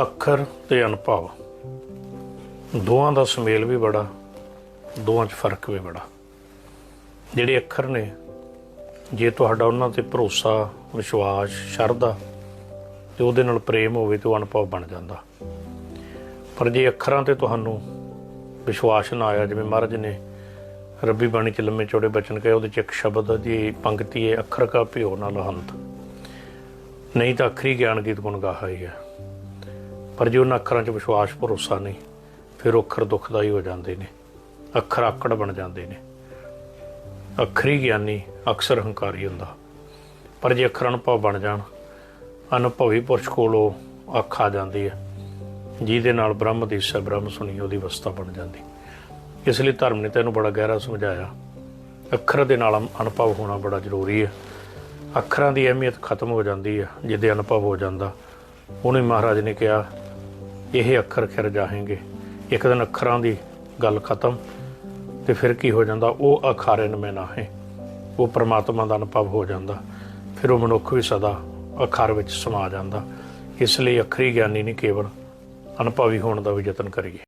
ਅੱਖਰ ਤੇ ਅਨੁਭਵ। ਦੋਵਾਂ ਦਾ ਸੁਮੇਲ ਵੀ ਬੜਾ, ਦੋਵਾਂ 'ਚ ਫ਼ਰਕ ਵੀ ਬੜਾ। ਜਿਹੜੇ ਅੱਖਰ ਨੇ, ਜੇ ਤੁਹਾਡਾ ਉਹਨਾਂ ਤੇ ਭਰੋਸਾ, ਵਿਸ਼ਵਾਸ, ਸ਼ਰਧਾ ਤੇ ਉਹਦੇ ਨਾਲ ਪ੍ਰੇਮ ਹੋਵੇ ਤੇ ਉਹ ਅਨੁਭਵ ਬਣ ਜਾਂਦਾ। ਪਰ ਜੇ ਅੱਖਰਾਂ ਤੇ ਤੁਹਾਨੂੰ ਵਿਸ਼ਵਾਸ ਨਾ ਆਇਆ, ਜਿਵੇਂ ਮਹਾਰਾਜ ਨੇ ਰੱਬੀ ਬਾਣੀ ਚ ਲੰਮੇ ਚੌੜੇ ਬਚਨ ਕਹੇ, ਉਹਦੇ ਚ ਇੱਕ ਸ਼ਬਦ ਦੀ ਪੰਕਤੀ ਹੈ, ਅੱਖਰ ਕਾ ਭਿਓ ਨਾਲ ਲਹੰਤ। ਨਹੀਂ ਤਾਂ ਅੱਖਰੀ ਗਿਆਨ ਗੀਤ ਗੁਣ ਗਾਹਾ ਹੀ ਹੈ। ਪਰ ਜੇ ਉਹਨਾਂ ਅੱਖਰਾਂ 'ਚ ਵਿਸ਼ਵਾਸ, ਭਰੋਸਾ ਨਹੀਂ, ਫਿਰ ਉਹ ਅੱਖਰ ਦੁਖਦਾਈ ਹੋ ਜਾਂਦੇ ਨੇ। ਅੱਖਰ ਆਕੜ ਬਣ ਜਾਂਦੇ ਨੇ। ਅੱਖਰੀ ਗਿਆਨੀ ਅਕਸਰ ਹੰਕਾਰੀ ਹੁੰਦਾ। ਪਰ ਜੇ ਅੱਖਰ ਅਨੁਭਵ ਬਣ ਜਾਣ, ਅਨੁਭਵੀ ਪੁਰਸ਼ ਕੋਲੋਂ ਅੱਖ ਆ ਜਾਂਦੀ ਹੈ, ਜਿਹਦੇ ਨਾਲ ਬ੍ਰਹਮ ਦੀ ਸੇ ਬ੍ਰਹਮ ਸੁਣੀ ਉਹਦੀ ਅਵਸਥਾ ਬਣ ਜਾਂਦੀ। ਇਸ ਲਈ ਧਰਮ ਨੇ ਤੈਨੂੰ ਬੜਾ ਗਹਿਰਾ ਸਮਝਾਇਆ। ਅੱਖਰ ਦੇ ਨਾਲ ਅਨੁਭਵ ਹੋਣਾ ਬੜਾ ਜ਼ਰੂਰੀ ਹੈ। ਅੱਖਰਾਂ ਦੀ ਅਹਿਮੀਅਤ ਖਤਮ ਹੋ ਜਾਂਦੀ ਹੈ, ਜਿਹਦੇ ਅਨੁਭਵ ਹੋ ਜਾਂਦਾ। ਉਹਨੇ ਮਹਾਰਾਜ ਨੇ ਕਿਹਾ ਇਹ ਅੱਖਰ ਖਿਰ ਜਾਹੇਂਗੇ। ਇੱਕ ਦਿਨ ਅੱਖਰਾਂ ਦੀ ਗੱਲ ਖਤਮ ਤੇ ਫਿਰ ਕੀ ਹੋ ਜਾਂਦਾ? ਉਹ ਅਖਾਰਨ ਮੈਂ ਨਾ ਹੈ। ਉਹ ਪ੍ਰਮਾਤਮਾ ਦਾ ਅਨੁਭਵ ਹੋ ਜਾਂਦਾ। ਫਿਰ ਉਹ ਮਨੁੱਖ ਵੀ ਸਦਾ ਅਖਰ ਵਿੱਚ ਸਮਾ ਜਾਂਦਾ। ਇਸ ਲਈ ਅਖਰੀ ਗਿਆਨੀ ਨਹੀਂ ਕੇਵਲ ਅਨੁਭਵੀ ਹੋਣ ਦਾ ਵੀ ਯਤਨ ਕਰੀਏ।